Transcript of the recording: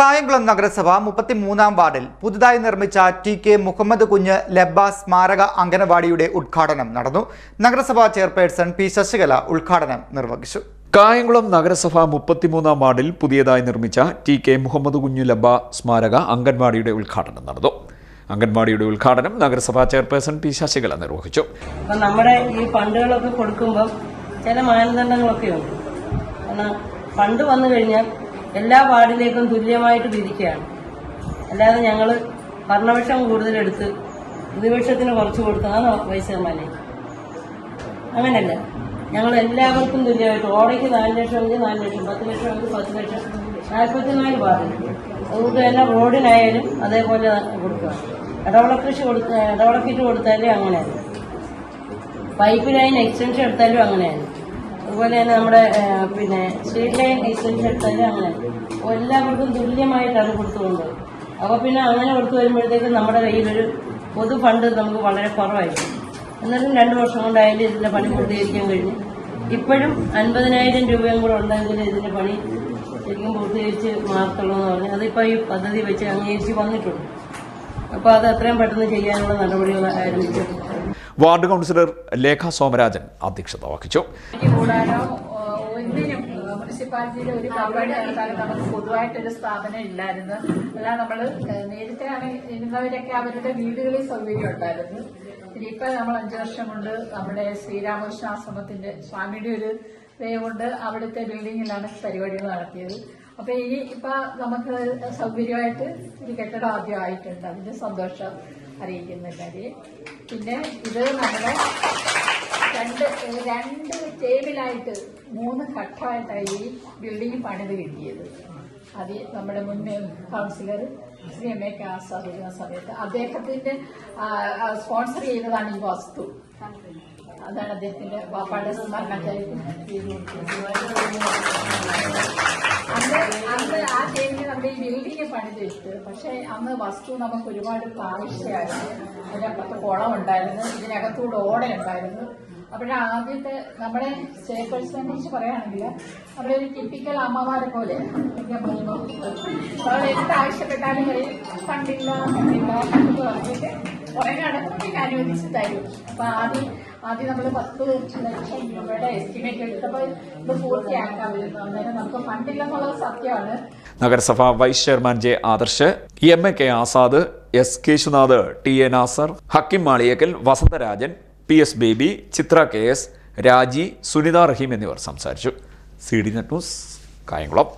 കായംകുളം നഗരസഭ മുപ്പത്തിമൂന്നാം വാർഡിൽ പുതുതായി നിർമ്മിച്ച ടി കെ മുഹമ്മദ് കുഞ്ഞ് ലബ്ബ സ്മാരക അംഗനവാടിയുടെ ഉദ്ഘാടനം നടന്നു. നഗരസഭാ ചെയർപേഴ്സൺ പി ശശികല ഉദ്ഘാടനം നിർവഹിച്ചു. കായംകുളം നഗരസഭ മുപ്പത്തിമൂന്നാം വാർഡിൽ പുതിയതായി നിർമ്മിച്ച ടി കെ മുഹമ്മദ് കുഞ്ഞു ലബ്ബ സ്മാരക അംഗൻവാടിയുടെ ഉദ്ഘാടനം നടന്നു. അംഗൻവാടിയുടെ ഉദ്ഘാടനം നഗരസഭാ ചെയർപേഴ്സൺ പി ശശികല നിർവഹിച്ചു. നമ്മുടെ ഈ ഫണ്ടുകളൊക്കെ കൊടുക്കുമ്പോൾ ചില മാനദണ്ഡങ്ങളൊക്കെ ഉണ്ട് ഫണ്ട് വന്നു കഴിഞ്ഞാൽ എല്ലാ വാർഡിലേക്കും തുല്യമായിട്ട് വിധിക്കുകയാണ് അല്ലാതെ ഞങ്ങൾ ഭരണപക്ഷം കൂടുതലെടുത്ത് പ്രതിപക്ഷത്തിന് കുറച്ച് കൊടുത്തതാണ് ചെയർമാനെ അങ്ങനെയല്ല ഞങ്ങൾ എല്ലാവർക്കും തുല്യമായിട്ട് ഓടയ്ക്ക് നാല് ലക്ഷം എങ്കിൽ നാല് ലക്ഷം പത്ത് ലക്ഷം എങ്കിൽ പത്ത് ലക്ഷം നാൽപ്പത്തിനാല് വാർഡ്. അതുകൊണ്ട് തന്നെ റോഡിനായാലും അതേപോലെ കൊടുക്കുക. ഇടവള കൃഷി കൊടുത്ത ഇടവള കൊടുത്താലും അങ്ങനെയായിരുന്നു പൈപ്പ് ലൈൻ എക്സ്റ്റൻഷൻ എടുത്താലും അങ്ങനെയാണ് അതുപോലെ തന്നെ നമ്മുടെ പിന്നെ ലൈൻ എക്സ്റ്റൻഷൻ എടുത്താലും അങ്ങനെ. എല്ലാവർക്കും തുല്യമായിട്ടാണ് കൊടുത്തുകൊണ്ട് അപ്പോൾ പിന്നെ അങ്ങനെ കൊടുത്തു വരുമ്പോഴത്തേക്കും നമ്മുടെ കയ്യിലൊരു പൊതു ഫണ്ട് നമുക്ക് വളരെ കുറവായിരിക്കും. എന്നാലും രണ്ട് വർഷം കൊണ്ടായാലും ഇതിന്റെ പണി പൂർത്തീകരിക്കാൻ കഴിഞ്ഞു. ഇപ്പോഴും അൻപതിനായിരം രൂപയും കൂടെ ഉണ്ടെങ്കിൽ ഇതിന്റെ പണി ശരിക്കും പൂർത്തീകരിച്ച് മാർക്കുള്ളൂ എന്ന് പറഞ്ഞു അതിപ്പോൾ ഈ പദ്ധതി വെച്ച് അംഗീകരിച്ച് വന്നിട്ടുണ്ട്. അപ്പോൾ അത് എത്രയും പെട്ടെന്ന് ചെയ്യാനുള്ള നടപടികൾ ആരംഭിച്ചു വാർഡ് കൗൺസിലർ ലേഖ സോമരാജൻ അധ്യക്ഷത വഹിച്ചു. മുനിസിപ്പാലിറ്റിയിലെ ഒരു പരിപാടി നടത്താനും നമുക്ക് പൊതുവായിട്ടൊരു സ്ഥാപനം ഇല്ലായിരുന്നു. അല്ല നമ്മൾ നേരത്തെ ഇരുന്നവരൊക്കെ അവരുടെ വീടുകളിൽ സൗകര്യം ഉണ്ടായിരുന്നു. ഇനിയിപ്പോ നമ്മൾ അഞ്ചു വർഷം കൊണ്ട് നമ്മുടെ ശ്രീരാമകൃഷ്ണ ആശ്രമത്തിന്റെ സ്വാമിയുടെ ഒരു വേ കൊണ്ട് അവിടുത്തെ ബിൽഡിങ്ങിലാണ് പരിപാടികൾ നടത്തിയത്. അപ്പൊ ഇനി ഇപ്പൊ നമുക്ക് സൗകര്യമായിട്ട് ഒരു കെട്ടിടം ആദ്യമായിട്ടുണ്ട്. അതിന്റെ സന്തോഷം അറിയിക്കുന്ന കാര്യം. പിന്നെ ഇത് നമ്മുടെ രണ്ട് രണ്ട് ടേബിളായിട്ട് മൂന്ന് ഘട്ടമായിട്ടാണ് ഈ ബിൽഡിംഗ് പണിത് കിട്ടിയത്. അത് നമ്മുടെ മുൻ കൗൺസിലർ ശ്രീ എം എ ഇരുന്ന സമയത്ത് അദ്ദേഹത്തിന്റെ സ്പോൺസർ ചെയ്തതാണ് ഈ വസ്തു. അതാണ് അദ്ദേഹത്തിന്റെ വാപ്പാടെ സ്മരണക്കാരി അന്ന് അന്ന് ആ ടൈമിൽ നമ്മൾ ഈ ബിൽഡിംഗ് പണിതിട്ട് പക്ഷെ അന്ന് വസ്തു നമുക്ക് ഒരുപാട് ആവശ്യമായിരുന്നു അതിനകത്ത് കുളം ഉണ്ടായിരുന്നു ഇതിനകത്തൂടെ ഓട ഉണ്ടായിരുന്നു അപ്പോഴ ആദ്യത്തെ നമ്മുടെ സ്റ്റേപ്പേഴ്സിനെ കുറിച്ച് പറയുകയാണെങ്കിൽ അവിടെ ഒരു ടിപ്പിക്കൽ അമ്മമാരെ പോലെ അവൾ എന്ത് ആവശ്യപ്പെട്ടാലും പറയും കണ്ടില്ല കണ്ടില്ല എന്ന് പറഞ്ഞിട്ട് നടക്കുമ്പോഴേക്ക് അനുവദിച്ച് തരും അപ്പൊ ആദ്യം ആദ്യം നമ്മൾ പത്ത് ലക്ഷം രൂപയുടെ എസ്റ്റിമേറ്റ് എടുത്തപ്പോൾ ഇത് പൂർത്തിയാക്കാൻ വരുന്നു അന്നേരം നമുക്ക് ഫണ്ടില്ലെന്നുള്ളത് സത്യമാണ്. നഗരസഭ vice chairman J Adarsh M A K Azad S Keshunath T A Nasar Hakkim Maliyakkal Vasantharajan P S Baby Chithra K S Raji Sunitha Rahim എന്നിവർ സംസാരിച്ചു. C D net news Kayamkulam.